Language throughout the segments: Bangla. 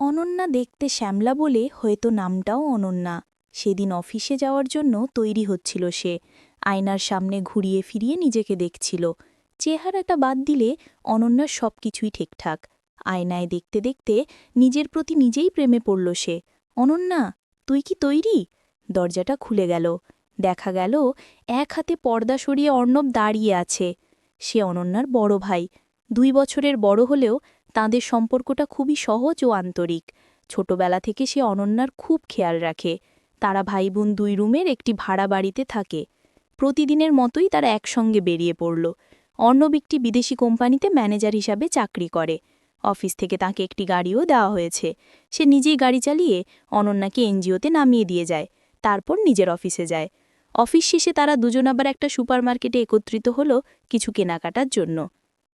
অনন্যা দেখতে শ্যামলা বলে হয়তো নামটাও অনন্যা। সেদিন অফিসে যাওয়ার জন্য তৈরি হচ্ছিল সে। আয়নার সামনে ঘুরিয়ে ফিরিয়ে নিজেকে দেখছিল। চেহারাটা বাদ দিলে অনন্যার সব কিছুই ঠিকঠাক। আয়নায় দেখতে দেখতে নিজের প্রতি নিজেই প্রেমে পড়ল সে। অনন্যা, তুই কি তৈরি? দরজাটা খুলে গেল। দেখা গেল এক হাতে পর্দা সরিয়ে অর্ণব দাঁড়িয়ে আছে। সে অনন্যার বড় ভাই। দুই বছরের বড় হলেও তাঁদের সম্পর্কটা খুবই সহজ ও আন্তরিক। ছোটবেলা থেকে সে অনন্যার খুব খেয়াল রাখে। তারা ভাই বোন দুই রুমের একটি ভাড়া বাড়িতে থাকে। প্রতিদিনের মতোই তারা একসঙ্গে বেরিয়ে পড়ল। অর্ণব একটি বিদেশি কোম্পানিতে ম্যানেজার হিসাবে চাকরি করে। অফিস থেকে তাকে একটি গাড়িও দেওয়া হয়েছে। সে নিজেই গাড়ি চালিয়ে অনন্যাকে এনজিওতে নামিয়ে দিয়ে যায়। তারপর নিজের অফিসে যায়। অফিস শেষে তারা দুজন আবার একটা সুপারমার্কেটে একত্রিত হলো কিছু কেনাকাটার জন্য।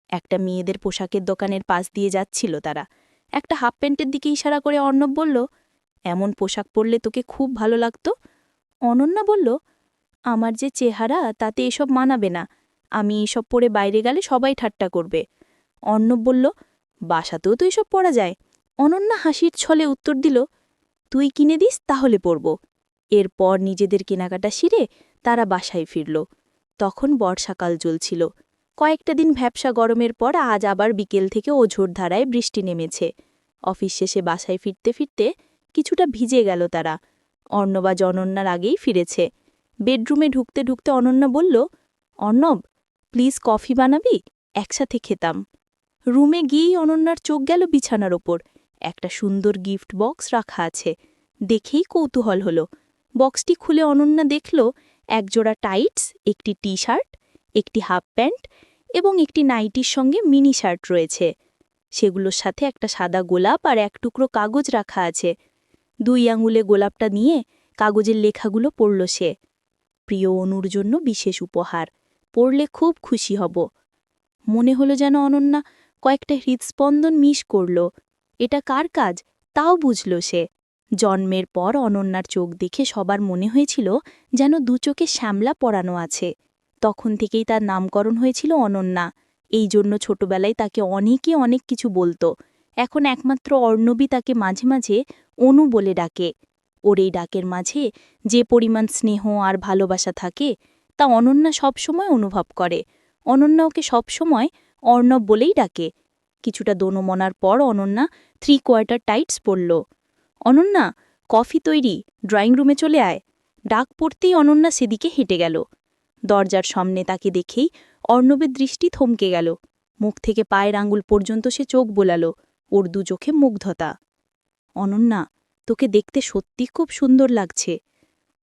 একটা মেয়েদের পোশাকের দোকানের পাশ দিয়ে যাচ্ছিল তারা। একটা হাফ প্যান্টের দিকে ইশারা করে অর্ণব বলল, এমন পোশাক পরলে তোকে খুব ভালো লাগতো? অনন্যা বলল, আমার যে চেহারা, তাতে এসব মানাবে না। আমি এসব পরে বাইরে গেলে সবাই ঠাট্টা করবে। অর্ণব বলল, বাসাতেও তো এসব পরা যায়। অনন্যা হাসির ছলে উত্তর দিল, তুই কিনে দিস, তাহলে পরব। এরপর নিজেদের কেনাকাটা সিরে তারা বাসায় ফিরল। তখন বর্ষাকাল চলছিল। কয়েকটা দিন ভ্যাবসা গরমের পর আজ আবার বিকেল থেকে ওঝোর ধারায় বৃষ্টি নেমেছে। অফিস শেষে বাসায় ফিরতে ফিরতে কিছুটা ভিজে গেল তারা। অর্ণবা জনন্যার আগেই ফিরেছে। বেডরুমে ঢুকতে ঢুকতে অনন্যা বলল, অর্ণব প্লিজ কফি বানাবি? একসাথে খেতাম। রুমে গিয়েই অনন্যার চোখ গেল বিছানার ওপর। একটা সুন্দর গিফট বক্স রাখা আছে। দেখেই কৌতূহল হল। বক্সটি খুলে অনন্যা দেখল, একজোড়া টাইটস, একটি টি শার্ট একটি হাফ প্যান্ট এবং একটি নাইটির সঙ্গে মিনি শার্ট রয়েছে। সেগুলোর সাথে একটা সাদা গোলাপ আর এক টুকরো কাগজ রাখা আছে। দুই আঙুলে গোলাপটা নিয়ে কাগজের লেখাগুলো পড়ল সে। প্রিয় অনুর জন্য বিশেষ উপহার। পড়লে খুব খুশি হব। মনে হলো যেন অনন্যা কয়েকটা হৃদস্পন্দন মিস করল। এটা কার কাজ? তাও বুঝল সে। জন্মের পর অনন্যার চোখ দেখে সবার মনে হয়েছিল যেন দু চোখে শ্যামলা পরানো আছে। তখন থেকেই তার নামকরণ হয়েছিল অনন্যা। এই জন্য ছোটবেলায় তাকে অনেকে অনেক কিছু বলতো। এখন একমাত্র অর্ণবী তাকে মাঝে মাঝে অনু বলে ডাকে। ওর এই ডাকের মাঝে যে পরিমাণ স্নেহ আর ভালোবাসা থাকে, তা অনন্যা সবসময় অনুভব করে। অনন্যা ওকে সবসময় অর্ণব বলেই ডাকে। কিছুটা দোনমনার পর অনন্যা থ্রি কোয়ার্টার টাইটস পড়ল অনন্যা, কফি তৈরি ড্রয়িং রুমে চলে আয়। ডাক পড়তেই অনন্যা সেদিকে হেঁটে গেল। দরজার সামনে তাকে দেখেই অর্ণবের দৃষ্টি থমকে গেল। মুখ থেকে পায়ের আঙুল পর্যন্ত সে চোখ বোলালো, ওর দু চোখে মুগ্ধতা। অনন্যা, তোকে দেখতে সত্যি খুব সুন্দর লাগছে।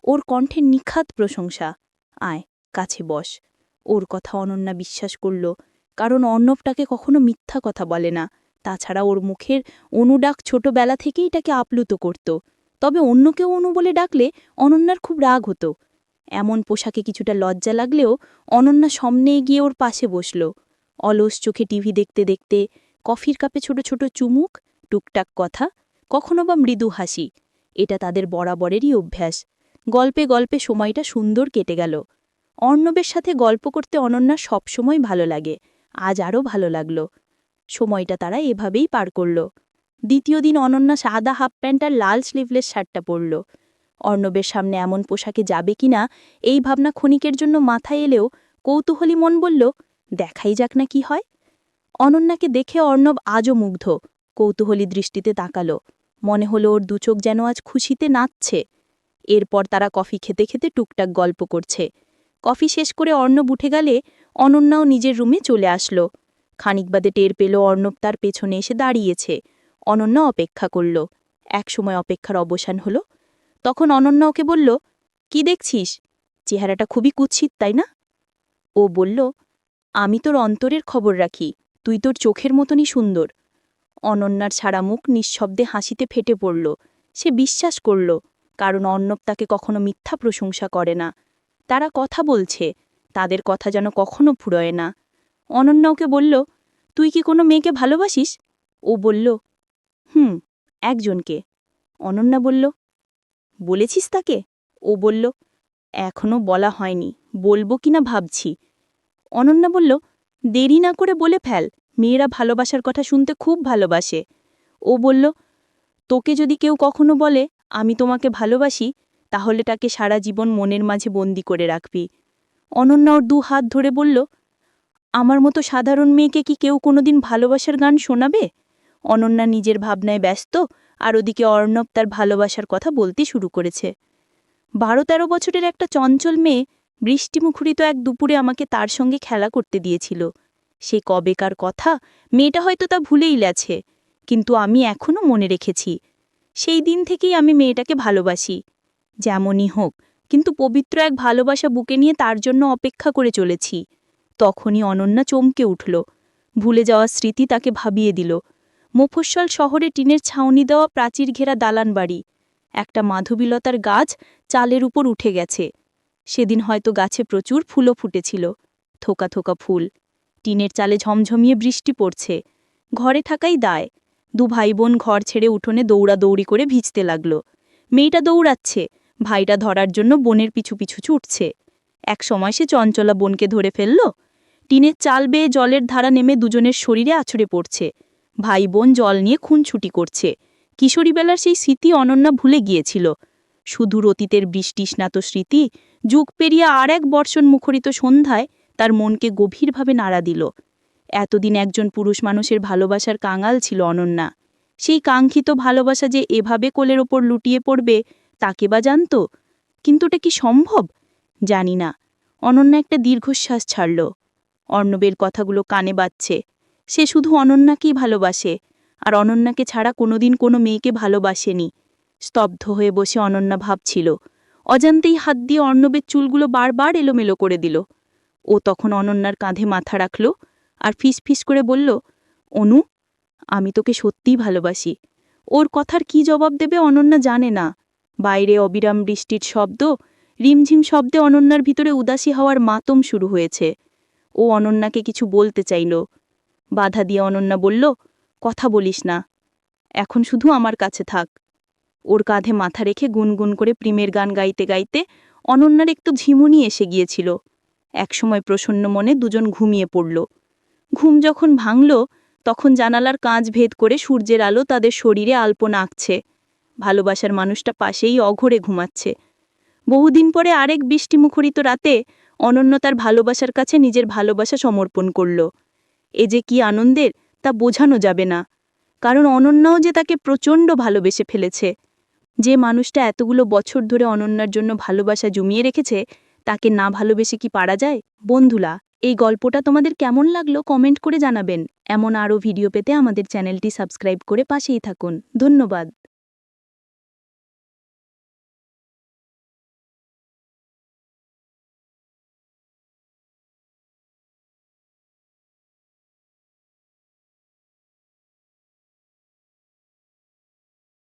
ওর কণ্ঠে নিখাত প্রশংসা। আয়, কাছে বস। ওর কথা অনন্যা বিশ্বাস করল, কারণ অর্ণবটাকে কখনো মিথ্যা কথা বলে না। তাছাড়া ওর মুখের অনুডাক ছোটবেলা থেকেই তাকে আপ্লুত করত। তবে অন্য কেউ অনু বলে ডাকলে অনন্যার খুব রাগ হতো। এমন পোশাকে কিছুটা লজ্জা লাগলেও অনন্যা সামনে গিয়ে ওর পাশে বসল। অলস চোখে টিভি দেখতে দেখতে কফির কাপে ছোট ছোট চুমুক, টুকটাক কথা, কখনো বা মৃদু হাসি, এটা তাদের বরাবরেরই অভ্যাস। গল্পে গল্পে সময়টা সুন্দর কেটে গেল। অর্ণবের সাথে গল্প করতে অনন্যা সবসময় ভালো লাগে, আজ আরও ভালো লাগল। সময়টা তারা এভাবেই পার করল। দ্বিতীয় দিন অনন্যা সাদা হাফ প্যান্ট আর লাল স্লিভলেস শার্টটা পরল। অর্ণবের সামনে এমন পোশাকে যাবে কিনা, এই ভাবনা ক্ষণিকের জন্য মাথায় এলেও কৌতূহলী মন বলল, দেখাই যাক না কি হয়। অনন্যাকে দেখে অর্ণব আজও মুগ্ধ, কৌতূহলী দৃষ্টিতে তাকালো, মনে হলো ওর দুচোখ যেন আজ খুশিতে নাচছে। এরপর তারা কফি খেতে খেতে টুকটাক গল্প করছে। কফি শেষ করে অর্ণব উঠে গেলে অনন্যাও নিজের রুমে চলে আসলো। খানিক বাদে টের পেল অর্ণব তার পেছনে এসে দাঁড়িয়েছে। অনন্যা অপেক্ষা করল। একসময় অপেক্ষার অবসান হল। তখন অনন্যা ওকে বলল, কি দেখছিস? চেহারাটা খুবই কুৎসিত, তাই না? ও বলল, আমি তোর অন্তরের খবর রাখি, তুই তোর চোখের মতনই সুন্দর। অনন্যার ছাড়া মুখ নিঃশব্দে হাসিতে ফেটে পড়ল। সে বিশ্বাস করল, কারণ অন্নব তাকে কখনো মিথ্যা প্রশংসা করে না। তারা কথা বলছে, তাদের কথা যেন কখনো ফুরোয় না। অনন্যা ওকে বলল, তুই কি কোনো মেয়েকে ভালোবাসিস? ও বলল, হুম, একজনকে। অনন্যা বলল বলেছিস তাকে? ও বলল এখনও বলা হয়নি। বলব কিনা ভাবছি। অনন্যা বলল, দেরি না করে বলে ফেল। মেয়েরা ভালোবাসার কথা শুনতে খুব ভালোবাসে। ও বলল, তোকে যদি কেউ কখনো বলে, আমি তোমাকে ভালোবাসি, তাহলে তাকে সারা জীবন মনের মাঝে বন্দি করে রাখবি। অনন্যা ওর দু হাত ধরে বলল, আমার মতো সাধারণ মেয়েকে কি কেউ কোনোদিন ভালোবাসার গান শোনাবে? অনন্যা নিজের ভাবনায় ব্যস্ত, আর ওদিকে অর্ণব তার ভালোবাসার কথা বলতে শুরু করেছে। বারো তেরো বছরের একটা চঞ্চল মেয়ে বৃষ্টিমুখরিত এক দুপুরে আমাকে তার সঙ্গে খেলা করতে দিয়েছিল। সে কবেকার কথা, মেয়েটা হয়তো তা ভুলেই গেছে, কিন্তু আমি এখনও মনে রেখেছি। সেই দিন থেকেই আমি মেয়েটাকে ভালোবাসি, যেমনই হোক, কিন্তু পবিত্র এক ভালোবাসা বুকে নিয়ে তার জন্য অপেক্ষা করে চলেছি। তখনই অনন্যা চমকে উঠল, ভুলে যাওয়া স্মৃতি তাকে ভাবিয়ে দিল। মফস্বল শহরে টিনের ছাউনি দেওয়া প্রাচীর ঘেরা দালান বাড়ি। একটা মাধবীলতার গাছ চালের উপর উঠে গেছে। সেদিন হয়তো গাছে প্রচুর ফুলও ফুটেছিল। থোকা থোকা ফুল। টিনের চালে ঝমঝমিয়ে বৃষ্টি পড়ছে। ঘরে থাকাই দায়। দু ভাই বোন ঘর ছেড়ে উঠোনে দৌড়াদৌড়ি করে ভিজতে লাগল। মেয়েটা দৌড়াচ্ছে। ভাইটা ধরার জন্য বোনের পিছু পিছু ছুটছে। এক সময় সে চঞ্চলা বোনকে ধরে ফেলল। টিনের চাল বেয়ে জলের ধারা নেমে দুজনের শরীরে আছড়ে পড়ছে। ভাই বোন জল নিয়ে খুনছুটি করছে। কিশোরীবেলার সেই স্মৃতি অনন্যা ভুলে গিয়েছিল। সুদূর অতীতের বৃষ্টিস্নাত স্মৃতি, যুগ পেরিয়ে আর এক বর্ষণ মুখরিত সন্ধ্যায় তার মনকে গভীরভাবে নাড়া দিল। এতদিন একজন পুরুষ মানুষের ভালোবাসার কাঙাল ছিল অনন্যা। সেই কাঙ্ক্ষিত ভালোবাসা যে এভাবে কোলের ওপর লুটিয়ে পড়বে, তাকে বা জানত? কিন্তু ওটা কি সম্ভব? জানি না। অনন্যা একটা দীর্ঘশ্বাস ছাড়ল। অর্ণবের কথাগুলো কানে বাজছে। সে শুধু অনন্যাকেই ভালোবাসে, আর অনন্যাকে ছাড়া কোনোদিন কোনো মেয়েকে ভালোবাসেনি। স্তব্ধ হয়ে বসে অনন্যা ভাবছিল, অজান্তেই হাত দিয়ে অর্ণবের চুলগুলো বারবার এলোমেলো করে দিল। ও তখন অনন্যার কাঁধে মাথা রাখল আর ফিস ফিস করে বলল, অনু, আমি তোকে সত্যিই ভালোবাসি। ওর কথার কি জবাব দেবে অনন্যা জানে না। বাইরে অবিরাম বৃষ্টির শব্দ, রিমঝিম শব্দে অনন্যার ভিতরে উদাসী হওয়ার মাতম শুরু হয়েছে। ও অনন্যাকে কিছু বলতে চাইল বাধা দিয়ে অনন্যা বলল, কথা বলিস না। এখন শুধু আমার কাছে থাক ওর কাঁধে মাথা রেখে গুনগুন করে প্রেমের গান গাইতে গাইতে অনন্যার একটু ঝিমুনি এসে গিয়েছিল। একসময় প্রসন্ন মনে দুজন ঘুমিয়ে পড়ল। ঘুম যখন ভাঙল, তখন জানালার কাঁচ ভেদ করে সূর্যের আলো তাদের শরীরে আলপনা আঁকছে। ভালোবাসার মানুষটা পাশেই অঘরে ঘুমাচ্ছে। বহুদিন পরে আরেক বৃষ্টিমুখরিত রাতে অনন্য তার ভালোবাসার কাছে নিজের ভালোবাসা সমর্পণ করল। এ যে কি আনন্দের, তা বোঝানো যাবে না। কারণ অনন্যাও যে তাকে প্রচণ্ড ভালোবেসে ফেলেছে। যে মানুষটা এতগুলো বছর ধরে অনন্যার জন্য ভালোবাসা জমিয়ে রেখেছে, তাকে না ভালোবেসে কি পারা যায়? বন্ধুলা এই গল্পটা তোমাদের কেমন লাগল কমেন্ট করে জানাবেন। এমন আরও ভিডিও পেতে আমাদের চ্যানেলটি সাবস্ক্রাইব করে পাশেই থাকুন। ধন্যবাদ।